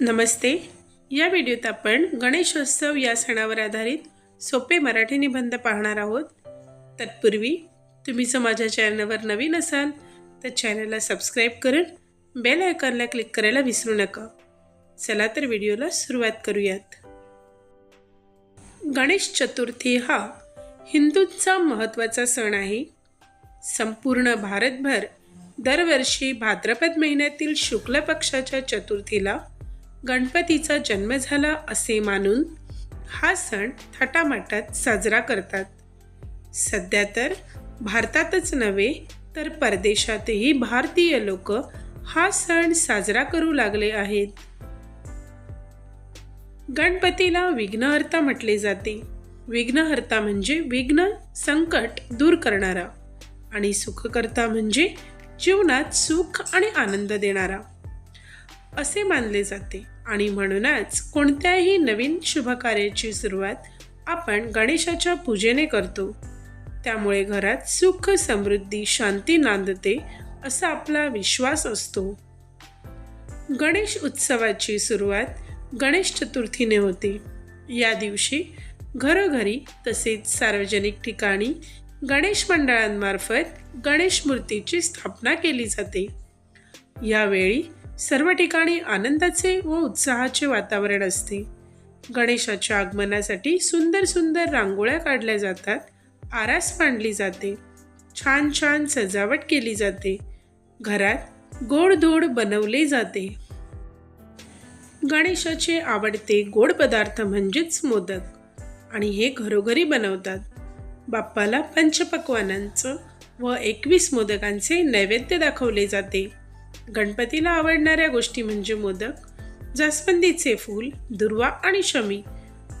नमस्ते. या व्हिडिओत आपण गणेशोत्सव या सणावर आधारित सोपे मराठी निबंध पाहणार आहोत. तत्पूर्वी तुम्ही जर माझ्या चॅनलवर नवीन असाल तर चॅनलला सबस्क्राईब करून बेल आयकॉनला क्लिक करायला विसरू नका. चला तर व्हिडिओला सुरुवात करूयात. गणेश चतुर्थी हा हिंदूंचा महत्त्वाचा सण आहे. संपूर्ण भारतभर दरवर्षी भाद्रपद महिन्यातील शुक्ल पक्षाच्या चतुर्थीला गणपतीचा जन्म झाला असे मानून हा सण थाटामाटात साजरा करतात. सध्या तर भारतातच नव्हे तर परदेशातही भारतीय लोक हा सण साजरा करू लागले आहेत. गणपतीला विघ्नहर्ता म्हटले जाते. विघ्नहर्ता म्हणजे विघ्न संकट दूर करणारा आणि सुखकर्ता म्हणजे जीवनात सुख आणि आनंद देणारा. असे मानले जाते. आणि म्हणूनच कोणत्याही नवीन शुभकार्याची सुरुवात आपण गणेशाच्या पूजेने करतो. त्यामुळे घरात सुख समृद्धी शांती नांदते असा आपला विश्वास असतो. गणेश उत्सवाची सुरुवात गणेश चतुर्थीने होते. या दिवशी घरोघरी तसेच सार्वजनिक ठिकाणी गणेश मंडळांमार्फत गणेश मूर्तीची स्थापना केली जाते. यावेळी सर्व ठिकाणी आनंदाचे व उत्साहाचे वातावरण असते. गणेशाच्या आगमनासाठी सुंदर सुंदर रांगोळ्या काढल्या जातात आरास मांडली जाते छान छान सजावट केली जाते घरात गोडधोड बनवले जाते. गणेशाचे आवडते गोड पदार्थ म्हणजेच मोदक आणि हे घरोघरी बनवतात. बाप्पाला पंचपक्वानांचं व एकवीस मोदकांचे नैवेद्य दाखवले जाते. गणपतीला आवडणाऱ्या गोष्टी म्हणजे मोदक जास्वंदीचे फूल दुर्वा आणि शमी.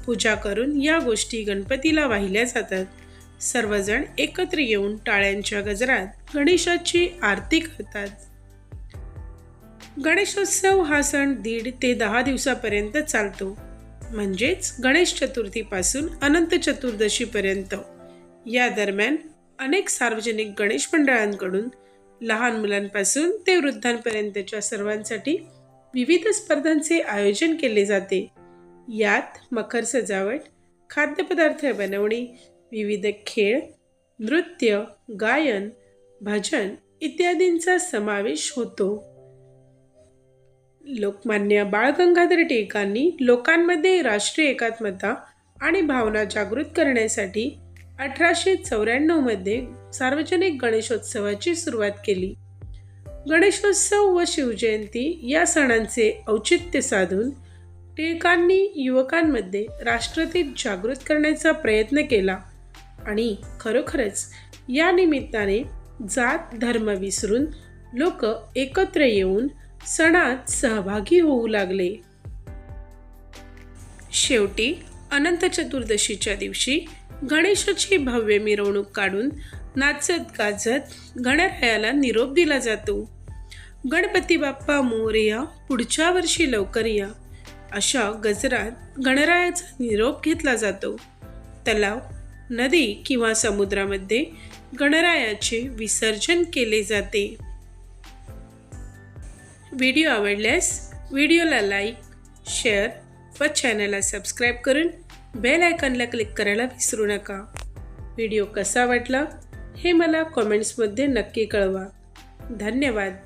पूजा करून या गोष्टी गणपतीला वाहिल्या जातात. सर्वजण एकत्र येऊन टाळ्यांच्या गजरात गणेशाची आरती करतात. गणेशोत्सव हा सण दीड ते दहा दिवसापर्यंत चालतो. म्हणजेच गणेश चतुर्थीपासून अनंत चतुर्दशीपर्यंत. या दरम्यान अनेक सार्वजनिक गणेश मंडळांकडून लहान मुलांपासून ते वृद्धांपर्यंतच्या सर्वांसाठी विविध स्पर्धांचे आयोजन केले जाते. यात मकर सजावट खाद्यपदार्थ बनवणे विविध खेळ नृत्य गायन भजन इत्यादींचा समावेश होतो. लोकमान्य बाळ गंगाधर टिळकांनी लोकांमध्ये राष्ट्रीय एकात्मता आणि भावना जागृत करण्यासाठी अठराशे चौऱ्याण्णवमध्ये सार्वजनिक गणेशोत्सवाची सुरुवात केली. गणेशोत्सव व शिवजयंती या सणांचे औचित्य साधून टिळकांनी युवकांमध्ये राष्ट्रतीत जागृत करण्याचा प्रयत्न केला आणि खरोखरच या निमित्ताने जात धर्म विसरून लोक एकत्र येऊन सणात सहभागी होऊ लागले. शेवटी अनंत चतुर्दशीच्या दिवशी गणेशाची भव्य मिरवणूक काढून नाचत गाजत गणरायाला निरोप दिला जातो. गणपती बाप्पा मोरया पुढच्या वर्षी लवकर या. अशा गजरात गणरायाचा निरोप घेतला जातो. तलाव नदी किंवा समुद्रामध्ये गणरायाचे विसर्जन केले जाते. व्हिडिओ आवडल्यास व्हिडिओला लाईक शेअर व चॅनलला सबस्क्राईब करून बेल आयकॉनला क्लिक करायला विसरू नका. व्हिडिओ कसा वाटला हे मला कॉमेंट्समध्ये नक्की कळवा. धन्यवाद.